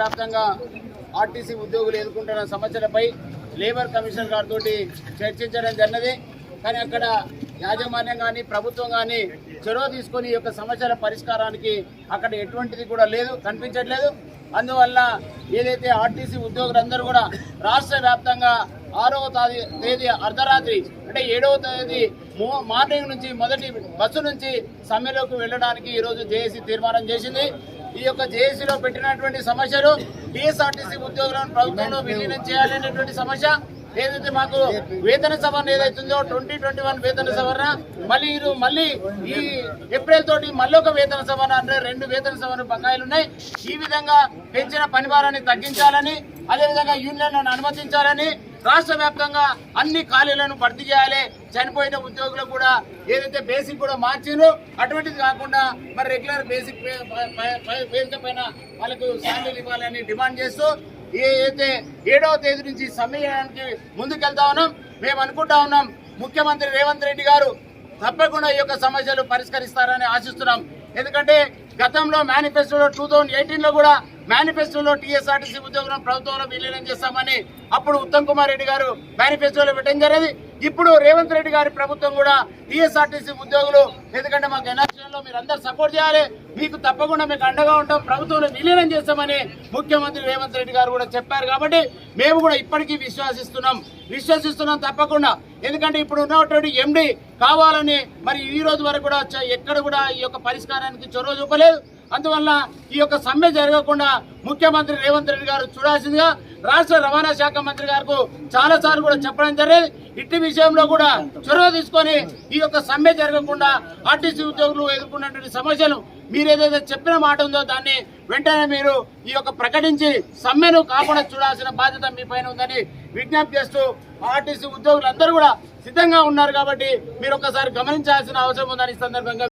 వ్యాప్తంగా ఆర్టీసీ ఉద్యోగులు ఎదుర్కొంటున్న సమస్యలపై లేబర్ కమిషనర్ గారితో చర్చించడం జరిగినది. కానీ అక్కడ యాజమాన్యం కానీ ప్రభుత్వం కానీ చొరవ తీసుకొని యొక్క సమస్యల పరిష్కారానికి అక్కడ ఎటువంటిది కూడా లేదు కనిపించట్లేదు. అందువల్ల ఏదైతే ఆర్టీసీ ఉద్యోగులందరూ కూడా రాష్ట్ర వ్యాప్తంగా ఆరవ తేదీ తేదీ అర్ధరాత్రి అంటే ఏడవ తేదీ మార్నింగ్ నుంచి మొదటి బస్సు నుంచి సమ్మెలోకి వెళ్ళడానికి ఈరోజు జేఏసీ తీర్మానం చేసింది. ఈ యొక్క జేఏసీలో పెట్టినటువంటి సమస్యలు టీఎస్ఆర్టీసీ ఉద్యోగులను ప్రభుత్వంలో విలీనం చేయాలనేటువంటి సమస్య ఏదైతే మాకు వేతన సవరణ ఏదైతుందో ట్వంటీ ట్వంటీ వన్ వేతన సవరణ మళ్ళీ ఇరు మళ్ళీ ఈ ఏప్రిల్ తోటి మళ్ళీ ఒక వేతన సవరణ అంటే రెండు వేతన సవరణ బకాయిలు ఉన్నాయి. ఈ విధంగా పెంచిన పనిభారాన్ని తగ్గించాలని అదేవిధంగా యూనియన్లను అనుమతించాలని రాష్ట్ర వ్యాప్తంగా అన్ని ఖాళీలను భర్తీ చేయాలి. చనిపోయిన ఉద్యోగులకు కూడా ఏదైతే బేసిక్ కూడా మార్చిండ్రో అటువంటిది కాకుండా మరి రెగ్యులర్ బేసిక్ పే- పైన వాళ్ళకు శాలరీలు ఇవ్వాలని డిమాండ్ చేస్తూ ఏదైతే ఏడవ తేదీ నుంచి సమ్మె చేయడానికి ముందుకెళ్తా ఉన్నాం మేము అనుకుంటా ఉన్నాం ముఖ్యమంత్రి రేవంత్ రెడ్డి గారు తప్పకుండా ఈ యొక్క సమస్యలు పరిష్కరిస్తారని ఆశిస్తున్నాం. ఎందుకంటే గతంలో మేనిఫెస్టోలో టూ థౌజండ్ ఎయిటీన్లో కూడా మేనిఫెస్టోలో టీఎస్ఆర్టీసీ ఉద్యోగులను ప్రభుత్వంలో విలీనం చేస్తామని అప్పుడు ఉత్తమ్ కుమార్ రెడ్డి గారు మేనిఫెస్టోలో పెట్టడం జరిగింది. ఇప్పుడు రేవంత్ రెడ్డి గారి ప్రభుత్వం కూడా టీఎస్ఆర్టీసీ ఉద్యోగులు ఎందుకంటే మాకు ఎలక్షన్ మీరు అందరు సపోర్ట్ చేయాలి. మీకు తప్పకుండా మీకు అండగా ఉంటాం. ప్రభుత్వంలో విలీనం చేస్తామని ముఖ్యమంత్రి రేవంత్ రెడ్డి గారు కూడా చెప్పారు కాబట్టి మేము కూడా ఇప్పటికీ విశ్వాసిస్తున్నాం. విశ్వసిస్తున్నాం తప్పకుండా. ఎందుకంటే ఇప్పుడు ఉన్నటువంటి ఎండి కావాలని మరి ఈ రోజు వరకు కూడా ఎక్కడ కూడా ఈ యొక్క పరిష్కారానికి చొరవ చూపలేదు. అందువల్ల ఈ యొక్క సమ్మె జరగకుండా ముఖ్యమంత్రి రేవంత్ రెడ్డి గారు చూడాల్సిందిగా రాష్ట్ర రవాణా శాఖ మంత్రి గారు చాలా సార్లు కూడా చెప్పడం జరిగింది. ఇట్టి విషయంలో కూడా చొరవ తీసుకొని ఈ యొక్క సమ్మె జరగకుండా ఆర్టీసీ ఉద్యోగులు ఎదుర్కొన్నటువంటి సమస్యలు మీరు ఏదైతే చెప్పిన మాట ఉందో దాన్ని వెంటనే మీరు ఈ యొక్క ప్రకటించి సమ్మెను కాకుండా చూడాల్సిన బాధ్యత మీ పైన ఉందని విజ్ఞప్తి చేస్తూ ఆర్టీసీ ఉద్యోగులందరూ కూడా సిద్ధంగా ఉన్నారు కాబట్టి మీరు ఒకసారి గమనించాల్సిన అవసరం ఉందని ఈ సందర్భంగా